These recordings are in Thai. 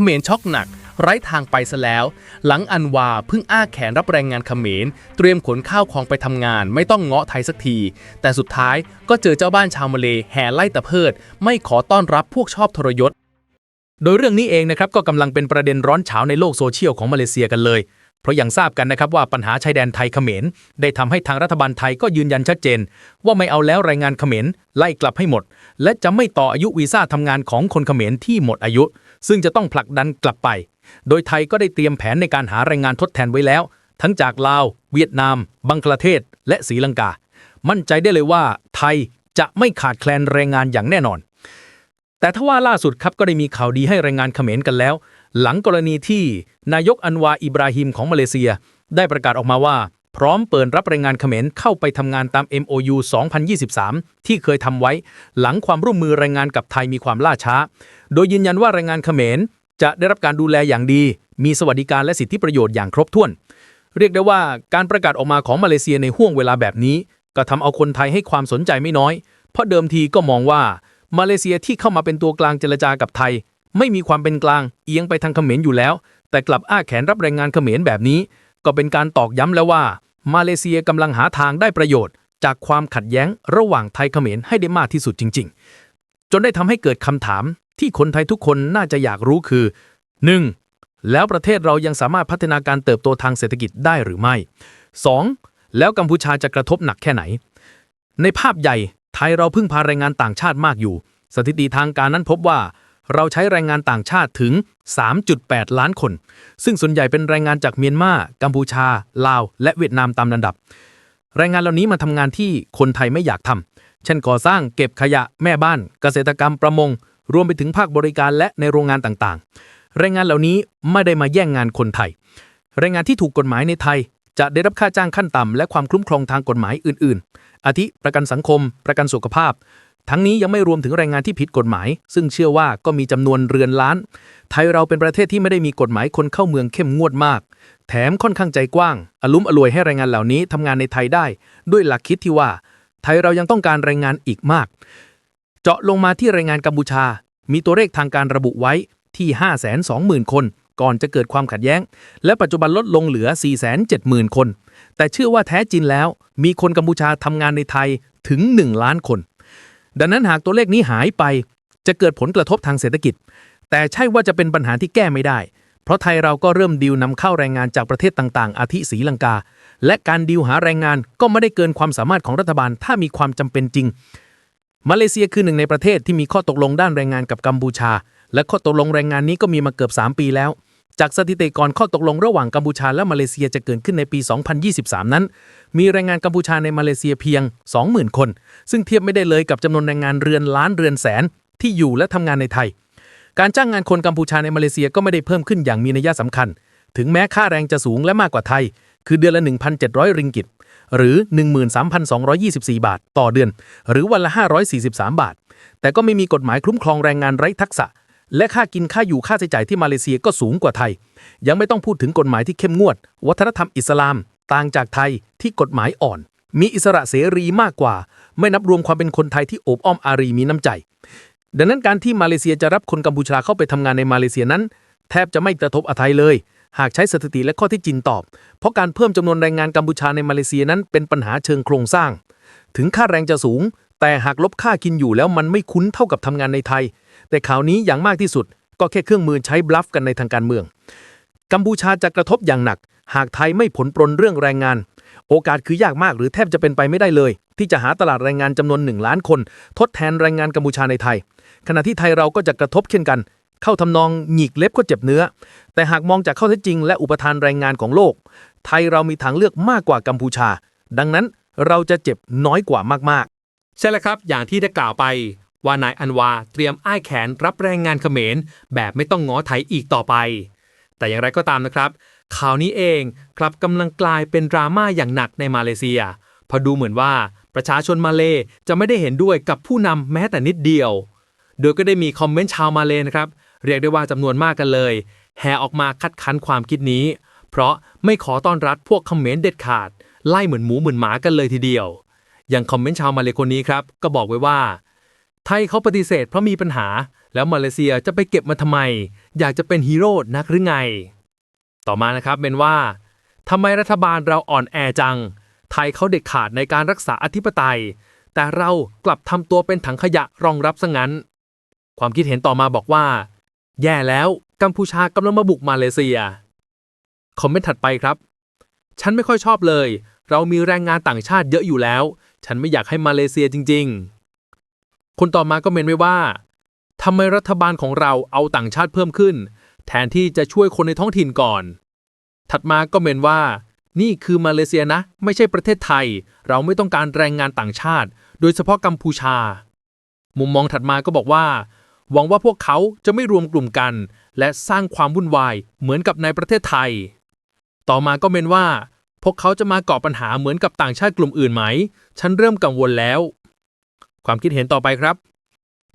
ขมรช็อกหนัก ไร้ทางไปซะแล้ว หลังอันวาเพิ่งอ้าแขนรับแรงงานเขมร เตรียมขนข้าวของไปทำงาน ไม่ต้องเงาะไทยสักที แต่สุดท้ายก็เจอเจ้าบ้านชาวมาเลแห่ไล่ตะเพิด ไม่ขอต้อนรับพวกชอบทรยศ โดยเรื่องนี้เองนะครับก็กำลังเป็นประเด็นร้อนเฉาในโลกโซเชียลของมาเลเซียกันเลยเพราะอย่างทราบกันนะครับว่าปัญหาชายแดนไทยเขมร ได้ทำให้ทางรัฐบาลไทยก็ยืนยันชัดเจน ว่าไม่เอาแล้วแรงงานเขมรไล่กลับให้หมด และจะไม่ต่ออายุวีซ่าทำงานของคนเขมรที่หมดอายุ ซึ่งจะต้องผลักดันกลับไป โดยไทยก็ได้เตรียมแผนในการหาแรงงานทดแทนไว้แล้ว ทั้งจากลาว เวียดนาม บังกลาเทศ และศรีลังกา มั่นใจได้เลยว่า ไทยจะไม่ขาดแคลนแรงงานอย่างแน่นอน แต่ถ้าว่าล่าสุดครับก็ได้มีข่าวดีให้แรงงานเขมรกันแล้ว หลังกรณีที่นายกอันวาอิบราฮิมของมาเลเซีย ได้ประกาศออกมาว่า พร้อมเปิดรับแรงงานเขมรเข้าไปทำงานตาม MOU 2023 ที่เคยทำไว้ หลังความร่วมมือแรงงานกับไทยมีความล่าช้า โดยยืนยันว่าแรงงานเขมรจะได้รับการดูแลอย่างดี มีสวัสดิการและสิทธิประโยชน์อย่างครบถ้วน เรียกได้ว่าการประกาศออกมาของมาเลเซียในห่วงเวลาแบบนี้ ก็ทำเอาคนไทยให้ความสนใจไม่น้อย เพราะเดิมทีก็มองว่ามาเลเซียที่เข้ามาเป็นตัวกลางเจรจากับไทย ไม่มีความเป็นกลางเอียงไปทางเขมรอยู่แล้ว แต่กลับอ้าแขนรับแรงงานเขมรแบบนี้ ก็เป็นการตอกย้ำแล้วว่า มาเลเซียกำลังหาทางได้ประโยชน์ จากความขัดแย้งระหว่างไทยเขมรให้ได้มากที่สุดจริง ๆ จนได้ทำให้เกิดคำถามที่คนไทยทุกคนน่าจะอยากรู้คือ 1. แล้วประเทศเรายังสามารถพัฒนาการเติบโตทางเศรษฐกิจได้หรือไม่ 2. แล้วกัมพูชาจะกระทบหนักแค่ไหน ในภาพใหญ่ไทยเราพึ่งพาแรงงานต่างชาติมากอยู่ สถิติทางการนั้นพบว่า เราใช้แรงงานต่างชาติถึง 3.8 ล้านคน ซึ่งส่วนใหญ่เป็นแรงงานจากเมียนมา กัมพูชา ลาว และเวียดนามตามลำดับ แรงงานเหล่านี้มาทำงานที่คนไทยไม่อยากทำ เช่นก่อสร้าง เก็บขยะ แม่บ้าน เกษตรกรรม ประมง รวมไปถึงภาคบริการและในโรงงานต่างๆ แรงงานเหล่านี้ไม่ได้มาแย่งงานคนไทย แรงงานที่ถูกกฎหมายในไทย จะได้รับค่าจ้างขั้นต่ำและความคุ้มครองทางกฎหมายอื่น ๆ อาทิประกันสังคม ประกันสุขภาพ ทั้งนี้ยังไม่รวมถึงแรงงานที่ผิดกฎหมาย ซึ่งเชื่อว่าก็มีจำนวนเรือนล้าน ไทยเราเป็นประเทศที่ไม่ได้มีกฎหมายคนเข้าเมืองเข้มงวดมาก แถมค่อนข้างใจกว้าง อลุ่มอรวยให้แรงงานเหล่านี้ทำงานในไทยได้ ด้วยหลักคิดที่ว่า ไทยเรายังต้องการแรงงานอีกมาก เจาะลงมาที่แรงงานกัมพูชา มีตัวเลขทางการระบุไว้ที่520,000 คน ก่อนจะเกิดความขัดแย้ง และปัจจุบันลดลงเหลือ 470,000 คน แต่เชื่อว่าแท้จริงแล้ว มีคนกัมพูชาทำงานในไทยถึง 1 ล้านคน ดังนั้นหากตัวเลขนี้หายไป จะเกิดผลกระทบทางเศรษฐกิจ แต่ใช่ว่าจะเป็นปัญหาที่แก้ไม่ได้ เพราะไทยเราก็เริ่มดีลนำเข้าแรงงานจากประเทศต่างๆ อาทิศรีลังกา และการดีลหาแรงงานก็ไม่ได้เกินความสามารถของรัฐบาลถ้ามีความจำเป็นจริง มาเลเซียคือหนึ่งในประเทศที่มีข้อตกลงด้านแรงงานกับกัมพูชา และข้อตกลงแรงงานนี้ก็มีมาเกือบ 3 ปีแล้ว จากสถิติก่อนข้อตกลงระหว่างกัมพูชาและมาเลเซียจะเกิดขึ้นในปี 2023 นั้น มีแรงงานกัมพูชาในมาเลเซียเพียง 20,000 คน ซึ่งเทียบไม่ได้เลยกับจำนวนแรงงานเรือนล้านเรือนแสนที่อยู่และทำงานในไทย การจ้างงานคนกัมพูชาในมาเลเซียก็ไม่ได้เพิ่มขึ้นอย่างมีนัยสำคัญ ถึงแม้ค่าแรงจะสูงและมากกว่าไทย คือเดือนละ 1,700 ริงกิต หรือ 13,224 บาท ต่อเดือน หรือวันละ 543 บาท แต่ก็ไม่มีกฎหมายคุ้มครองแรงงานไร้ทักษะ และค่ากินค่าอยู่ค่าใช้จ่ายที่มาเลเซียก็สูงกว่าไทย ยังไม่ต้องพูดถึงกฎหมายที่เข้มงวด วัฒนธรรมอิสลาม ต่างจากไทยที่กฎหมายอ่อน มีอิสระเสรีมากกว่า ไม่นับรวมความเป็นคนไทยที่โอบอ้อมอารีมีน้ำใจ ดังนั้นการที่มาเลเซียจะรับคนกัมพูชาเข้าไปทำงานในมาเลเซียนั้น แทบจะไม่กระทบอะไรเลย หากใช้สถิติและข้อที่จริงตอบ เพราะการเพิ่มจำนวนแรงงานกัมพูชาในมาเลเซียนั้นเป็นปัญหาเชิงโครงสร้าง ถึงค่าแรงจะสูง แต่หากลบค่ากินอยู่แล้วมันไม่คุ้นเท่ากับทำงานในไทย แต่ข่าวนี้อย่างมากที่สุด ก็แค่เครื่องมือใช้บลัฟกันในทางการเมือง กัมพูชาจะกระทบอย่างหนัก หากไทยไม่ผลปรนเรื่องแรงงาน โอกาสคือยากมากหรือแทบจะเป็นไปไม่ได้เลย ที่จะหาตลาดแรงงานจำนวนหนึ่งล้านคน ทดแทนแรงงานกัมพูชาในไทย ขณะที่ไทยเราก็จะกระทบเช่นกัน เข้าทำนองหงิกเล็บก็เจ็บเนื้อ แต่หากมองจากข้อเท็จจริง และอุปทานแรงงานของโลก ไทยเรามีทางเลือกมากกว่ากัมพูชา ดังนั้นเราจะเจ็บน้อยกว่ามากๆ ใช่แล้วครับ อย่างที่ได้กล่าวไป ว่านายอันวาเตรียมอ้ายแขนรับแรงงานเขมร แบบไม่ต้องง้อไทยอีกต่อไป แต่อย่างไรก็ตามนะครับข่าวนี้เองกลับกำลังกลายเป็นดราม่าอย่างหนักในมาเลเซียเพราะดูเหมือนว่าประชาชนมาเลจะไม่ได้เห็นด้วยกับผู้นำแม้แต่นิดเดียว โดยก็ได้มีคอมเมนต์ชาวมาเลนะครับ เรียกได้ว่าจำนวนมากกันเลย แห่ออกมาคัดค้านความคิดนี้ เพราะไม่ขอต้อนรับพวกคอมเมนต์เด็ดขาด ไล่เหมือนหมูเหมือนหมากันเลยทีเดียว อย่างคอมเมนต์ชาวมาเลคนนี้ครับ ก็บอกไว้ว่า ไทยเขาปฏิเสธเพราะมีปัญหา แล้วมาเลเซียจะไปเก็บมันทำไม อยากจะเป็นฮีโร่นักหรือไง ต่อมานะครับเป็นว่าทำไมรัฐบาลเราอ่อนแอจัง ไทยเขาเด็ดขาดในการรักษาอธิปไตย แต่เรากลับทำตัวเป็นถังขยะรองรับซะงั้น ความคิดเห็นต่อมาบอกว่า แย่แล้วกัมพูชากำลังมาบุกมาเลเซีย คอมเมนต์ถัดไปครับ ฉันไม่ค่อยชอบเลย เรามีแรงงานต่างชาติเยอะอยู่แล้ว ฉันไม่อยากให้มาเลเซียจริง ๆ คนต่อมาก็เมนไว้ว่าทำไมรัฐบาลของเราเอาต่างชาติเพิ่มขึ้น แทนที่จะช่วยคนในท้องถิ่นก่อน ถัดมาก็เมนว่า นี่คือมาเลเซียนะ ไม่ใช่ประเทศไทย เราไม่ต้องการแรงงานต่างชาติ โดยเฉพาะกัมพูชา มุมมองถัดมาก็บอกว่า หวังว่าพวกเขาจะไม่รวมกลุ่มกัน และสร้างความวุ่นวายเหมือนกับในประเทศไทย ต่อมาก็เมนว่า พวกเขาจะมาก่อปัญหาเหมือนกับต่างชาติกลุ่มอื่นไหม ฉันเริ่มกังวลแล้ว ความคิดเห็นต่อไปครับ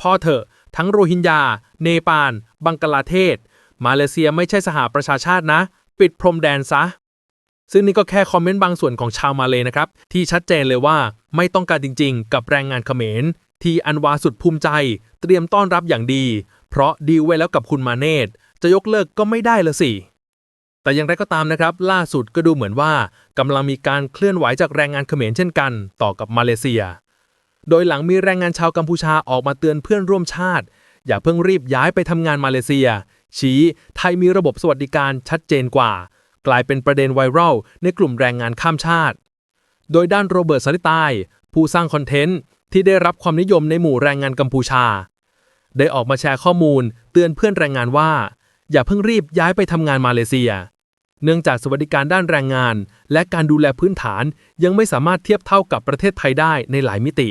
พอเถอะ ทั้งโรฮิงญา เนปาล บังกลาเทศ มาเลเซียไม่ใช่สหประชาชาตินะ ปิดพรมแดนซะ ซึ่งนี่ก็แค่คอมเมนต์บางส่วนของชาวมาเลยนะครับ ที่ชัดเจนเลยว่าไม่ต้องการจริง ๆ กับแรงงานเขมร ที่อันวาสุดภูมิใจ เตรียมต้อนรับอย่างดี เพราะดีลไว้แล้วกับคุณมาเนตจะยกเลิกก็ไม่ได้ละสิแต่อย่างไรก็ตามนะครับ ล่าสุดก็ดูเหมือนว่ากำลังมีการเคลื่อนไหวจากแรงงานเขมรเช่นกัน ต่อกับมาเลเซีย โดยหลังมีแรงงานชาวกัมพูชาออกมาเตือนเพื่อนร่วมชาติ อย่าเพิ่งรีบย้ายไปทำงานมาเลเซีย ชี้ ไทยมีระบบสวัสดิการชัดเจนกว่า กลายเป็นประเด็นไวรัลในกลุ่มแรงงานข้ามชาติ โดยด้านโรเบิร์ตสาริตายผู้สร้างคอนเทนต์ที่ได้รับความนิยมในหมู่แรงงานกัมพูชา ได้ออกมาแชร์ข้อมูล เตือนเพื่อนแรงงานว่า อย่าเพิ่งรีบย้ายไปทำงานมาเลเซีย เนื่องจากสวัสดิการด้านแรงงาน และการดูแลพื้นฐานยังไม่สามารถเทียบเท่ากับประเทศไทยได้ในหลายมิติ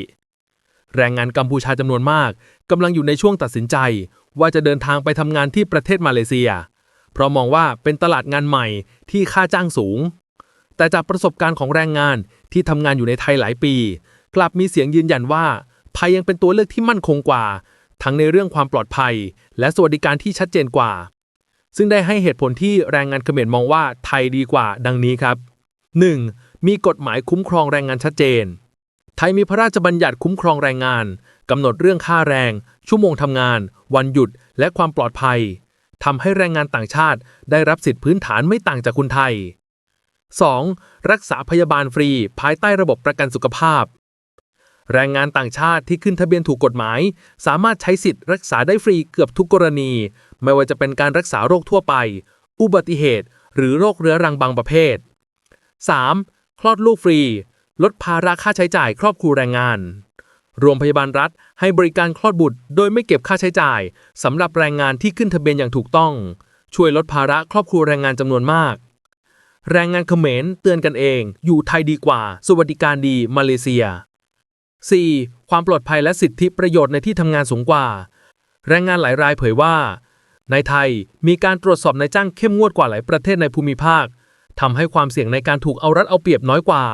แรงงานกัมพูชาจำนวนมากกำลังอยู่ในช่วงตัดสินใจ ว่าจะเดินทางไปทำงานที่ประเทศมาเลเซีย เพราะมองว่าเป็นตลาดงานใหม่ที่ค่าจ้างสูง แต่จากประสบการณ์ของแรงงานที่ทำงานอยู่ในไทยหลายปี กลับมีเสียงยืนยันว่าไทยยังเป็นตัวเลือกที่มั่นคงกว่า ทั้งในเรื่องความปลอดภัย และสวัสดิการที่ชัดเจนกว่า ซึ่งได้ให้เหตุผลที่แรงงานเขมรมองว่าไทยดีกว่า ดังนี้ครับ 1. มีกฎหมายคุ้มครองแรงงานชัดเจน ทยมีพระราชบัญญัติคุ้มครองแรงงานกำหนดเรื่องค่าแรง ชั่วโมงทำงาน วันหยุด และความปลอดภัยทำให้แรงงานต่างชาติได้รับสิทธิพื้นฐานไม่ต่างจากคนไทย 2. รักษาพยาบาลฟรีภายใต้ระบบประกันสุขภาพ แรงงานต่างชาติที่ขึ้นทะเบียนถูกกฎหมาย สามารถใช้สิทธิ์รักษาได้ฟรีเกือบทุกกรณี ไม่ว่าจะเป็นการรักษาโรคทั่วไป อุบัติเหตุ หรือโรคเรื้อรังบางประเภท 3. คลอดลูกฟรี ลดภาระค่าใช้จ่ายครอบครัวแรงงาน โรงพยาบาลรัฐให้บริการคลอดบุตร โดยไม่เก็บค่าใช้จ่ายสำหรับแรงงานที่ขึ้นทะเบียนอย่างถูกต้อง ช่วยลดภาระครอบครัวแรงงานจำนวนมาก แรงงานเขมรเตือนกันเอง อยู่ไทยดีกว่า สวัสดิการดีมาเลเซีย 4. ความปลอดภัยและสิทธิประโยชน์ในที่ทำงานสูงกว่า แรงงานหลายรายเผยว่า ในไทยมีการตรวจสอบนายจ้างเข้มงวดกว่าหลายประเทศในภูมิภาคทำให้ความเสี่ยงในการถูกเอารัดเอาเปรียบน้อยกว่า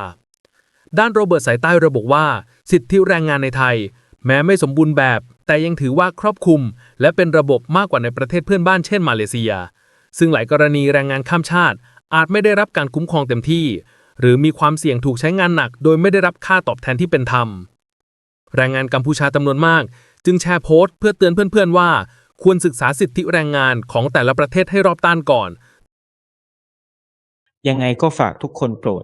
ด้านโรเบิร์ตสายใต้ระบุว่า สิทธิแรงงานในไทย แม้ไม่สมบูรณ์แบบ แต่ยังถือว่าครอบคลุม และเป็นระบบมากกว่าในประเทศเพื่อนบ้านเช่นมาเลเซีย ซึ่งหลายกรณีแรงงานข้ามชาติ อาจไม่ได้รับการคุ้มครองเต็มที่ หรือมีความเสี่ยงถูกใช้งานหนัก โดยไม่ได้รับค่าตอบแทนที่เป็นธรรมแรงงานกัมพูชาจำนวนมาก จึงแชร์โพสต์เพื่อเตือนเพื่อนๆว่า ควรศึกษาสิทธิแรงงานของแต่ละประเทศให้รอบด้านก่อน ยังไงก็ฝากทุกคนโปรด